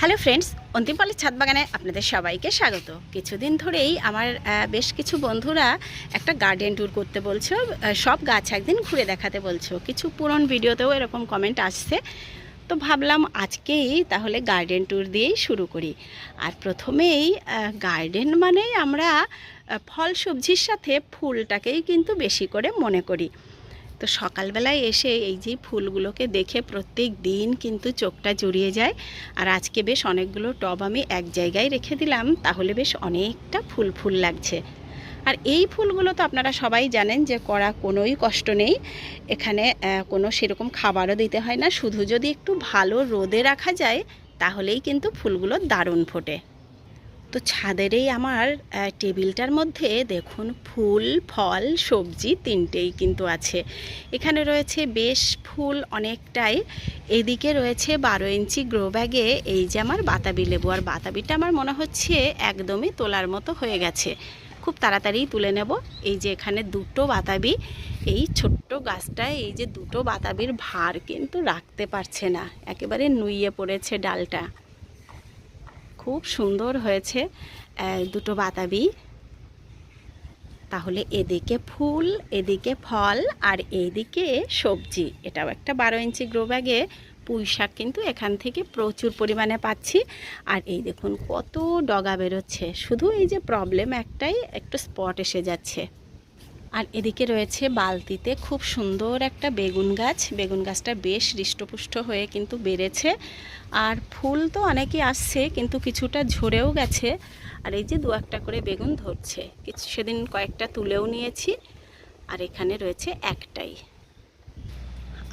Hello friends, অন্তিমপালের ছাদ বাগানে আপনাদের সবাইকে স্বাগত। কিছুদিন ধরেই আমার বেশ কিছু বন্ধুরা একটা গার্ডেন ট্যুর করতে বলছো সব গাছ একদিন ঘুরে দেখাতে বলছো। কিছু পুরন ভিডিওতেও এরকম কমেন্ট আসছে। তো ভাবলাম আজকেই তাহলে গার্ডেন ট্যুর দিয়েই শুরু করি। আর প্রথমেই গার্ডেন মানেই আমরা ফল সবজির সাথে ফুলটাকেই কিন্তু বেশি করে মনে করি। তো সকালবেলায় এসে এই যে ফুলগুলোকে দেখে প্রত্যেক দিন কিন্তু চোখটা জুড়িয়ে যায়। আর আজকে বেশ অনেকগুলো টব আমি এক জায়গায় রেখে দিলাম, তাহলে বেশ অনেকটা ফুল ফুল লাগছে। আর এই ফুলগুলো তো আপনারা সবাই জানেন যে করা কোনোই কষ্ট নেই। এখানে কোনো সেরকম খাবারও দিতে হয় না। শুধু যদি একটু ভালো রোদে রাখা যায়, তাহলেই কিন্তু ফুলগুলো দারুণ ফোটে। তো ছাদের এই আমার টেবিলটার মধ্যে দেখুন ফুল, ফল, সবজি তিনটেই কিন্তু আছে। এখানে রয়েছে বেশ ফুল অনেকটাই। এদিকে রয়েছে বারো ইঞ্চি গ্রো ব্যাগে এই যে আমার বাতাবি লেবু। আর বাতাবিটা আমার মনে হচ্ছে একদমই তোলার মতো হয়ে গেছে। খুব তাড়াতাড়ি তুলে নেব। এই যে এখানে দুটো বাতাবি। এই ছোট্ট গাছটায় এই যে দুটো বাতাবির ভার কিন্তু রাখতে পারছে না। একেবারে নুইয়ে পড়েছে ডালটা। খুব সুন্দর হয়েছে দুটো বাতাবি। তাহলে এদিকে ফুল, এদিকে ফল, আর এদিকে সবজি। এটাও একটা বারো ইঞ্চি গ্রো ব্যাগে। পুঁই শাক কিন্তু এখান থেকে প্রচুর পরিমাণে পাচ্ছি। আর এই দেখুন কত ডগা বেরোচ্ছে। শুধু এই যে প্রবলেম একটাই, একটু স্পট এসে যাচ্ছে। আর এদিকে রয়েছে বালতিতে খুব সুন্দর একটা বেগুন গাছ। বেগুন গাছটা বেশ হৃষ্টপুষ্ট হয়ে কিন্তু বেড়েছে। আর ফুল তো অনেকই আসছে, কিন্তু কিছুটা ঝরেও গেছে। আর এই যে দু একটা করে বেগুন ধরছে। কিছু সেদিন কয়েকটা তুলেও নিয়েছি। আর এখানে রয়েছে একটাই।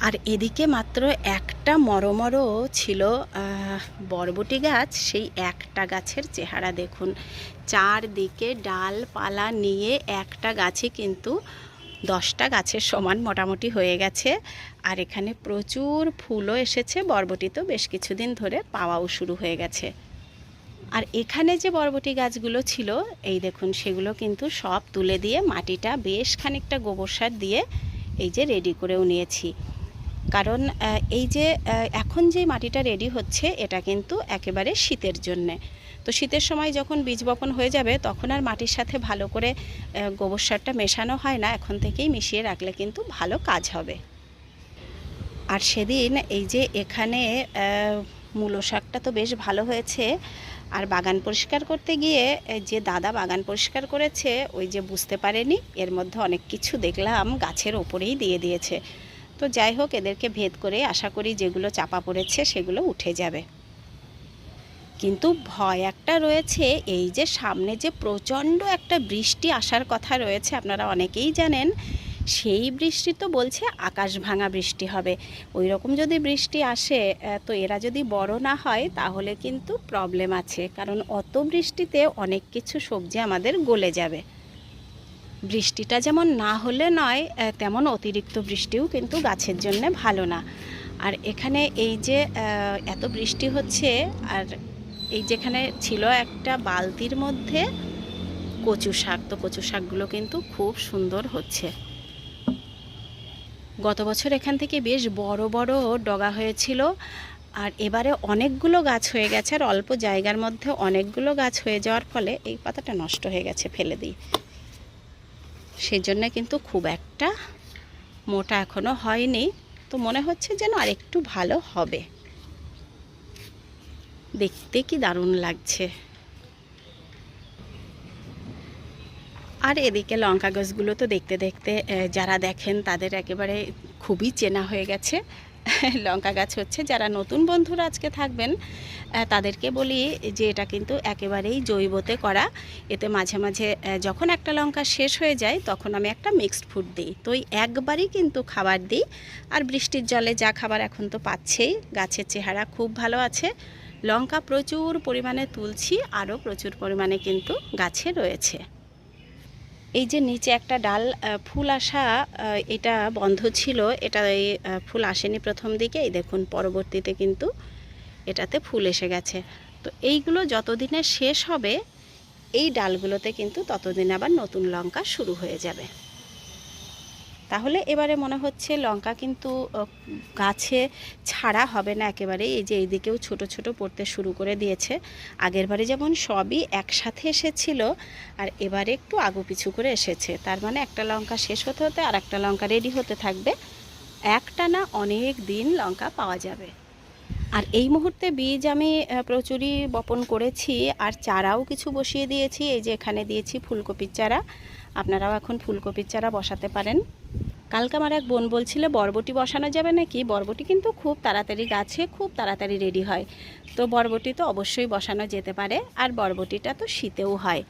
আর এদিকে মাত্র একটা মরমরো ছিল বরবটি গাছ। সেই একটা গাছের চেহারা দেখুন। চারদিকে ডালপালা নিয়ে একটা গাছে কিন্তু দশটা গাছের সমান মোটামুটি হয়ে গেছে। আর এখানে প্রচুর ফুলও এসেছে, বরবটি তো বেশ কিছুদিন ধরে পাওয়াও শুরু হয়ে গেছে। আর এখানে যে বরবটি গাছগুলো ছিল, এই দেখুন সেগুলো কিন্তু সব তুলে দিয়ে মাটিটা বেশ খানিকটা গোবর সার দিয়ে এই যে রেডি করেও নিয়েছি। কারণ এই যে এখন যে মাটিটা রেডি হচ্ছে, এটা কিন্তু একেবারে শীতের জন্যে। তো শীতের সময় যখন বীজ বপন হয়ে যাবে, তখন আর মাটির সাথে ভালো করে গোবর সারটা মেশানো হয় না। এখন থেকেই মিশিয়ে রাখলে কিন্তু ভালো কাজ হবে। আর সেদিন এই যে এখানে মূলো শাকটা তো বেশ ভালো হয়েছে। আর বাগান পরিষ্কার করতে গিয়ে যে দাদা বাগান পরিষ্কার করেছে, ওই যে বুঝতে পারেনি। এর মধ্যে অনেক কিছু দেখলাম, গাছের ওপরেই দিয়ে দিয়েছে। তো যাই হোক, এদেরকে ভেদ করে আশা করি যেগুলো চাপা পড়েছে সেগুলো উঠে যাবে। কিন্তু ভয় একটা রয়েছে, এই যে সামনে যে প্রচণ্ড একটা বৃষ্টি আসার কথা রয়েছে, আপনারা অনেকেই জানেন, সেই বৃষ্টি তো বলছে আকাশ ভাঙা বৃষ্টি হবে। ওই রকম যদি বৃষ্টি আসে তো এরা যদি বড় না হয়, তাহলে কিন্তু প্রবলেম আছে। কারণ অত বৃষ্টিতে অনেক কিছু সবজি আমাদের গলে যাবে। বৃষ্টিটা যেমন না হলে নয় তেমন অতিরিক্ত বৃষ্টিও কিন্তু গাছের জন্য ভালো না। আর এখানে এই যে এত বৃষ্টি হচ্ছে, আর এই যেখানে ছিল একটা বালতির মধ্যে কচু শাক, তো কচু শাকগুলো কিন্তু খুব সুন্দর হচ্ছে। গত বছর এখান থেকে বেশ বড় বড় ডগা হয়েছিল, আর এবারে অনেকগুলো গাছ হয়ে গেছে, আর অল্প জায়গার মধ্যে অনেকগুলো গাছ হয়ে যাওয়ার ফলে এই পাতাটা নষ্ট হয়ে গেছে, ফেলে দিই। সেই জন্য কিন্তু খুব একটা মোটা এখনও হয়নি। তো মনে হচ্ছে যেন আর একটু ভালো হবে। দেখতে কি দারুণ লাগছে। আর এদিকে লঙ্কা গাছগুলো তো দেখতে দেখতে যারা দেখেন তাদের একেবারে খুবই চেনা হয়ে গেছে। লঙ্কা গাছ হচ্ছে। যারা নতুন বন্ধুরা আজকে থাকবেন তাদেরকে বলি যে এটা কিন্তু একেবারেই জৈবতে করা। এতে মাঝে মাঝে যখন একটা লঙ্কা শেষ হয়ে যায়, তখন আমি একটা মিক্সড ফুড দিই। তো ওই একবারই কিন্তু খাবার দিই। আর বৃষ্টির জলে যা খাবার এখন তো পাচ্ছেই, গাছের চেহারা খুব ভালো আছে। লঙ্কা প্রচুর পরিমাণে তুলছি, আরও প্রচুর পরিমাণে কিন্তু গাছে রয়েছে। এই যে নিচে একটা ডাল ফুল আসা এটা বন্ধ ছিল, এটা এই ফুল আসেনি প্রথম দিকে। এই দেখুন, পরবর্তীতে কিন্তু এটাতে ফুল এসে গেছে। তো এইগুলো যতদিনে শেষ হবে, এই ডালগুলোতে কিন্তু ততদিন আবার নতুন লঙ্কা শুরু হয়ে যাবে। তাহলে এবারে মনে হচ্ছে লঙ্কা কিন্তু গাছে ছাড়া হবে না একেবারে এই যে এইদিকেও ছোট ছোট পড়তে শুরু করে দিয়েছে। আগেরবারে যেমন সবই একসাথে এসেছিল, আর এবারে একটু আগু পিছু করে এসেছে। তার মানে একটা লঙ্কা শেষ হতে হতে আর একটা লঙ্কা রেডি হতে থাকবে। একটা না অনেক দিন লঙ্কা পাওয়া যাবে। আর এই মুহূর্তে বীজ আমি প্রচুরই বপন করেছি, আর চারাও কিছু বসিয়ে দিয়েছি। এই যে এখানে দিয়েছি ফুলকপির চারা। আপনারাও এখন ফুলকপির চারা বসাতে পারেন। কালকে আমার এক বোন বলছিল, বরবটি বসানো যাবে নাকি? বরবটি কিন্তু খুব তাড়াতাড়ি গাছে খুব তাড়াতাড়ি রেডি হয়। তো বরবটি তো অবশ্যই বসানো যেতে পারে, আর বরবটিটা তো শীতেও হয়।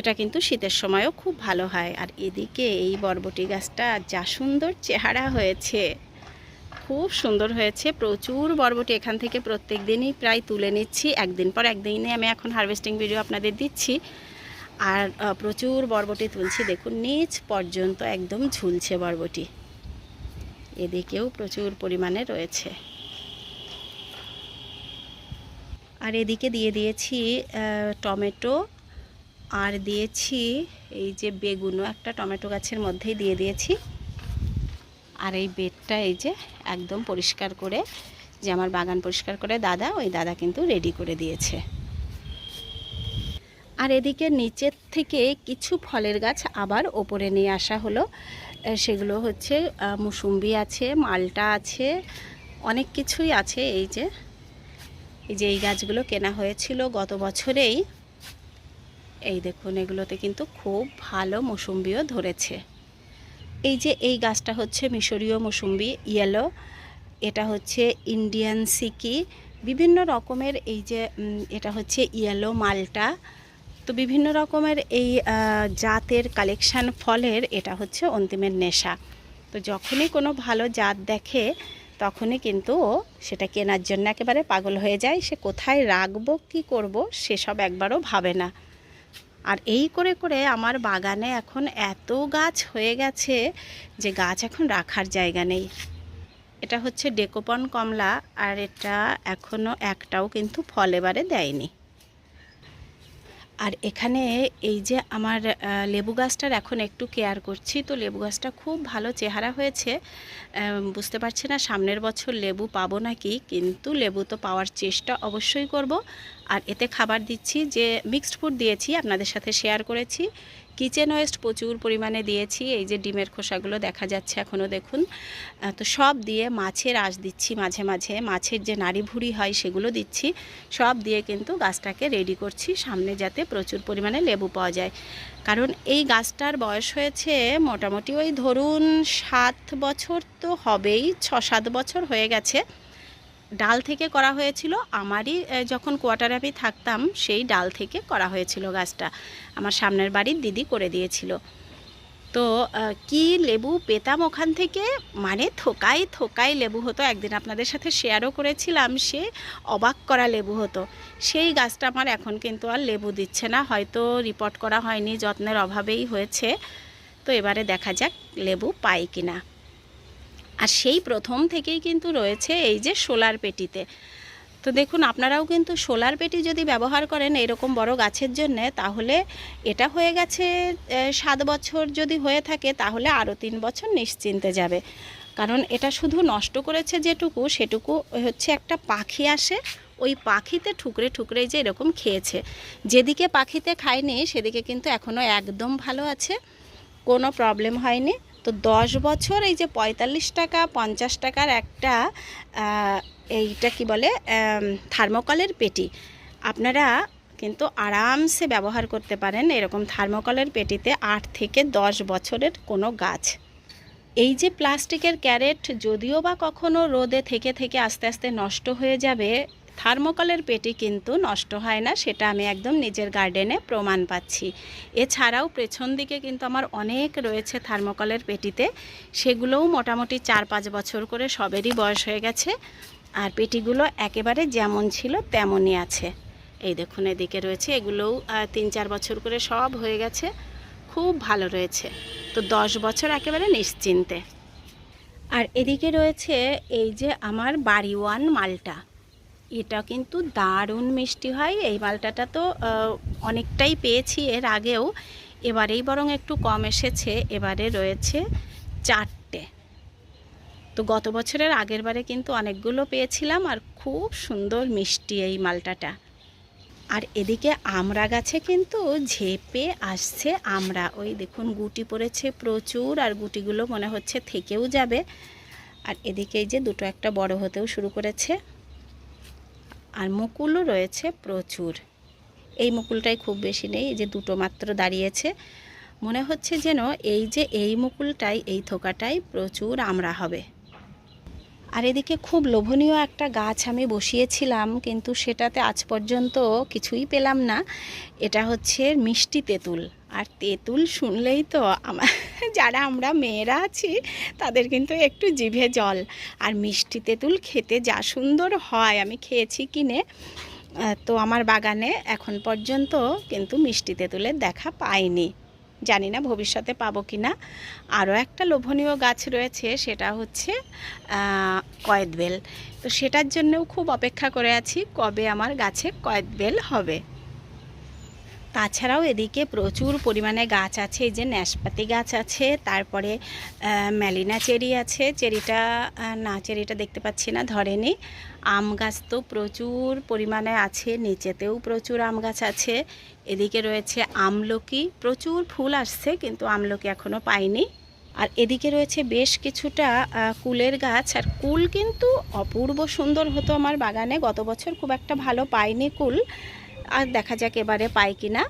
এটা কিন্তু শীতের সময়ও খুব ভালো হয়। আর এদিকে এই বরবটি গাছটা যা সুন্দর চেহারা হয়েছে, খুব সুন্দর হয়েছে। প্রচুর বরবটি এখান থেকে প্রত্যেক দিনই প্রায় তুলে নিচ্ছি। একদিন পর একদিনে আমি এখন হারভেস্টিং ভিডিও আপনাদের দিচ্ছি। আর প্রচুর বরবটি তুলছি। দেখুন, নিচ পর্যন্ত একদম ঝুলছে বরবটি। এদিকেও প্রচুর পরিমাণে রয়েছে। আর এদিকে দিয়ে দিয়েছি টমেটো। আর দিয়েছি এই যে বেগুনও, একটা টমেটো গাছের মধ্যেই দিয়ে দিয়েছি। আর এই বেডটা এই যে একদম পরিষ্কার করে, যে আমার বাগান পরিষ্কার করে, দাদা, ওই দাদা কিন্তু রেডি করে দিয়েছে। আর এদিকে নিচের থেকে কিছু ফলের গাছ আবার ওপরে নিয়ে আসা হলো। সেগুলো হচ্ছে মুসুম্বি আছে, মালটা আছে, অনেক কিছুই আছে এই যে। এই যে এই গাছগুলো কেনা হয়েছিল গত বছরেই। এই দেখুন, এগুলোতে কিন্তু খুব ভালো মৌসুম্বিও ধরেছে। এই যে এই গাছটা হচ্ছে মিশরীয় মৌসুম্বি ইয়েলো এটা হচ্ছে ইন্ডিয়ান সিকি। বিভিন্ন রকমের এই যে এটা হচ্ছে ইয়েলো মালটা। তো বিভিন্ন রকমের এই জাতের কালেকশান ফলের এটা হচ্ছে অন্তিমের নেশা। তো যখনই কোনো ভালো জাত দেখে, তখনই কিন্তু ও সেটা কেনার জন্য একেবারে পাগল হয়ে যায়। সে কোথায় রাখব, কি করব, সেসব একবারও ভাবে না। আর এই করে করে আমার বাগানে এখন এত গাছ হয়ে গেছে যে গাছ এখন রাখার জায়গা নেই। এটা হচ্ছে ডেকোপন কমলা আর এটা এখনও একটাও কিন্তু ফল এবারে দেয়নি। আর এখানে এই যে আমার লেবু গাছটার এখন একটু কেয়ার করছি, তো লেবু গাছটা খুব ভালো চেহারা হয়েছে। বুঝতে পারছি না সামনের বছর লেবু পাবো নাকি, কিন্তু লেবু তো পাওয়ার চেষ্টা অবশ্যই করব। আর এতে খাবার দিচ্ছি যে মিক্সড ফুড দিয়েছি, আপনাদের সাথে শেয়ার করেছি। কিচেন ওয়েস্ট প্রচুর পরিমাণে দিয়েছি, এই যে ডিমের খোসাগুলো দেখা যাচ্ছে এখনও দেখুন। তো সব দিয়ে মাছের আঁশ দিচ্ছি মাঝে মাঝে, মাছের যে নাড়ি ভুড়ি হয় সেগুলো দিচ্ছি, সব দিয়ে কিন্তু গাছটাকে রেডি করছি, সামনে যাতে প্রচুর পরিমাণে লেবু পাওয়া যায়। কারণ এই গাছটার বয়স হয়েছে মোটামুটি ওই ধরুন সাত বছর তো হবেই, ছ সাত বছর হয়ে গেছে। ডাল থেকে করা হয়েছিল। আমারই যখন কোয়ার্টারে আমি থাকতাম, সেই ডাল থেকে করা হয়েছিল গাছটা। আমার সামনের বাড়ির দিদি করে দিয়েছিল। তো কি লেবু পেতাম ওখান থেকে? মানে থোকাই থোকাই লেবু হতো। একদিন আপনাদের সাথে শেয়ারও করেছিলাম, সে অবাক করা লেবু হতো। সেই গাছটা আমার এখন কিন্তু আর লেবু দিচ্ছে না। হয়তো রিপোর্ট করা হয়নি, যত্নের অভাবেই হয়েছে। তো এবারে দেখা যাক লেবু পাই কিনা। আর সেই প্রথম থেকেই কিন্তু রয়েছে এই যে সোলার পেটিতে। তো দেখুন, আপনারাও কিন্তু সোলার পেটি যদি ব্যবহার করেন এরকম বড় গাছের জন্য, তাহলে এটা হয়ে গেছে সাত বছর যদি হয়ে থাকে, তাহলে আরও তিন বছর নিশ্চিন্তে যাবে। কারণ এটা শুধু নষ্ট করেছে যেটুকু, সেটুকু হচ্ছে একটা পাখি আসে, ওই পাখিতে ঠুকরে ঠুকরে যে এরকম খেয়েছে। যেদিকে পাখিতে খায়নি, সেদিকে কিন্তু এখনও একদম ভালো আছে, কোনো প্রবলেম হয়নি। তো দশ বছর, এই যে পঁয়তাল্লিশ টাকা, পঞ্চাশ টাকার একটা এইটা কি বলে থার্মোকলের পেটি। আপনারা কিন্তু আরামসে ব্যবহার করতে পারেন এরকম থার্মোকলের পেটিতে আট থেকে দশ বছরের কোনো গাছ। এই যে প্লাস্টিকের ক্যারেট যদিও বা কখনো রোদে থেকে থেকে আস্তে আস্তে নষ্ট হয়ে যাবে থার্মোকলের পেটি কিন্তু নষ্ট হয় না, সেটা আমি একদম নিজের গার্ডেনে প্রমাণ পাচ্ছি। এছাড়াও পেছন দিকে কিন্তু আমার অনেক রয়েছে থার্মোকলের পেটিতে, সেগুলোও মোটামুটি চার পাঁচ বছর করে সবেরই বয়স হয়ে গেছে, আর পেটিগুলো একেবারে যেমন ছিল তেমনই আছে। এই দেখুন, এদিকে রয়েছে, এগুলোও তিন চার বছর করে সব হয়ে গেছে, খুব ভালো রয়েছে। তো দশ বছর একেবারে নিশ্চিন্তে। আর এদিকে রয়েছে এই যে আমার বাড়ি ওয়ান মালটা। এটা কিন্তু দারুণ মিষ্টি হয়। এই মালটাটা তো অনেকটাই পেয়েছি এর আগেও। এবারেই বরং একটু কম এসেছে, এবারে রয়েছে চারটে। তো গত বছরের আগের বারে কিন্তু অনেকগুলো পেয়েছিলাম আর খুব সুন্দর মিষ্টি এই মালটাটা। আর এদিকে আমরা গাছে কিন্তু ঝেপে আসছে আমরা। ওই দেখুন গুটি পড়েছে প্রচুর আর গুটিগুলো মনে হচ্ছে থেকেও যাবে। আর এদিকে যে দুটো একটা বড় হতেও শুরু করেছে। আর মুকুলও রয়েছে প্রচুর। এই মুকুলটাই খুব বেশি নেই যে দুটো মাত্র দাঁড়িয়েছে। মনে হচ্ছে যেন এই যে এই মুকুলটাই, এই থোকাটাই প্রচুর আমরা হবে। আর এদিকে খুব লোভনীয় একটা গাছ আমি বসিয়েছিলাম, কিন্তু সেটাতে আজ পর্যন্ত কিছুই পেলাম না। এটা হচ্ছে মিষ্টি তেঁতুল। আর তেঁতুল শুনলেই তো আমার যারা আমরা মেয়েরা আছি, তাদের কিন্তু একটু জিভে জল। আর মিষ্টি তেঁতুল খেতে যা সুন্দর হয়, আমি খেয়েছি কিনে। তো আমার বাগানে এখন পর্যন্ত কিন্তু মিষ্টি তেঁতুলের দেখা পাইনি। জানি না ভবিষ্যতে পাবো কি না আরও একটা লোভনীয় গাছ রয়েছে, সেটা হচ্ছে কয়েদবেল। তো সেটার জন্যও খুব অপেক্ষা করে আছি, কবে আমার গাছে কয়েদবেল হবে। তাছাড়াও এদিকে প্রচুর পরিমাণে গাছ আছে, এই যে ন্যাশপাতি গাছ আছে, তারপরে ম্যালিনা চেরি আছে, চেরিটা না, চেরিটা দেখতে পাচ্ছি না, ধরেনি। আম গাছ তো প্রচুর পরিমাণে আছে, নিচেতেও প্রচুর আম গাছ আছে, এদিকে রয়েছে আমলকি, প্রচুর ফুল আসছে, কিন্তু আমলকি এখনও পাইনি। আর এদিকে রয়েছে বেশ কিছুটা কুলের গাছ, আর কুল কিন্তু অপূর্ব সুন্দর হতো আমার বাগানে, গত বছর খুব একটা ভালো পাইনি কুল। আর দেখা যাক এবারে পাই কি না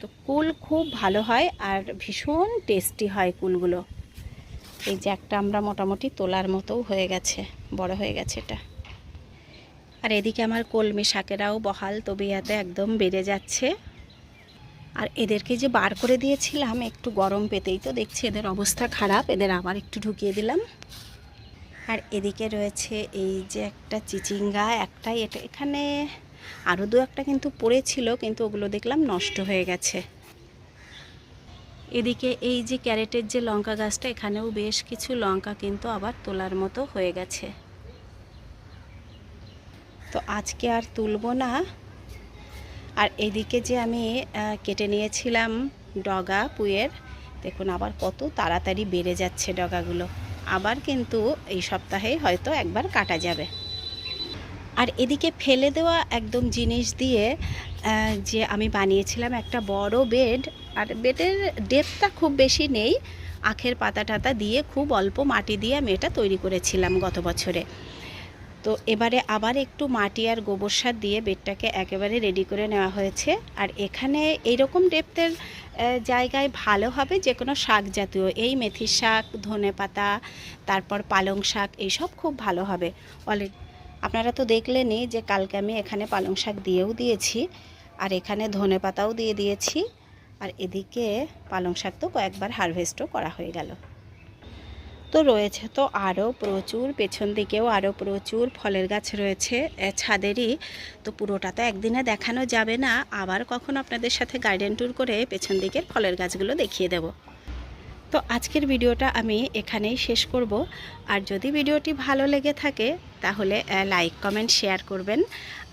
তো কুল খুব ভালো হয় আর ভীষণ টেস্টি হয় কুলগুলো। এই যে একটা আমরা মোটামুটি তোলার মতোও হয়ে গেছে, বড় হয়ে গেছে এটা। আর এদিকে আমার কলমি শাকেরাও বহাল তবিয়াতে একদম বেড়ে যাচ্ছে। আর এদেরকে যে বার করে দিয়েছিলাম, একটু গরম পেতেই তো দেখছি এদের অবস্থা খারাপ, এদের আবার একটু ঢুকিয়ে দিলাম। আর এদিকে রয়েছে এই যে একটা চিচিঙ্গা, একটাই এটা এখানে আরও দু একটা কিন্তু পড়েছিল, কিন্তু ওগুলো দেখলাম নষ্ট হয়ে গেছে। এদিকে এই যে ক্যারেটের যে লঙ্কা গাছটা, এখানেও বেশ কিছু লঙ্কা কিন্তু আবার তোলার মতো হয়ে গেছে। তো আজকে আর তুলব না। আর এদিকে যে আমি কেটে নিয়েছিলাম ডগা পুয়ের, দেখুন আবার কত তাড়াতাড়ি বেড়ে যাচ্ছে ডগাগুলো। আবার কিন্তু এই সপ্তাহে হয়তো একবার কাটা যাবে। আর এদিকে ফেলে দেওয়া একদম জিনিস দিয়ে যে আমি বানিয়েছিলাম একটা বড় বেড, আর বেডের ডেপটা খুব বেশি নেই। আখের পাতা টাতা দিয়ে খুব অল্প মাটি দিয়ে আমি এটা তৈরি করেছিলাম গত বছরে। তো এবারে আবার একটু মাটি আর গোবর সার দিয়ে বেডটাকে একেবারে রেডি করে নেওয়া হয়েছে। আর এখানে এইরকম ডেপথের জায়গায় ভালো হবে যে কোনো শাক জাতীয়। এই মেথির শাক ধনে পাতা তারপর পালং শাক, এইসব খুব ভালো হবে। অলরেডি আপনারা তো দেখলেনই যে কালকে আমি এখানে পালং শাক দিয়েও দিয়েছি, আর এখানে ধনে পাতাও দিয়ে দিয়েছি, আর এদিকে পালং শাক তো কয়েকবার হারভেস্টও করা হয়ে গেল। তো রয়েছে তো আরও প্রচুর, পেছন দিকেও আরও প্রচুর ফলের গাছ রয়েছে ছাদেরই। তো পুরোটা তো একদিনে দেখানো যাবে না, আবার কখন আপনাদের সাথে গার্ডেন ট্যুর করে পেছন দিকের ফলের গাছগুলো দেখিয়ে দেব। তো আজকের ভিডিওটা আমি এখানেই শেষ করব। আর যদি ভিডিওটি ভালো লেগে থাকে, তাহলে লাইক কমেন্ট শেয়ার করবেন।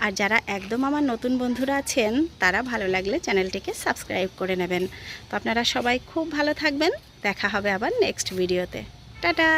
আর যারা একদম আমার নতুন বন্ধুরা আছেন, তারা ভালো লাগলে চ্যানেলটিকে সাবস্ক্রাইব করে নেবেন। তো আপনারা সবাই খুব ভালো থাকবেন। দেখা হবে আবার নেক্সট ভিডিওতে টাটা!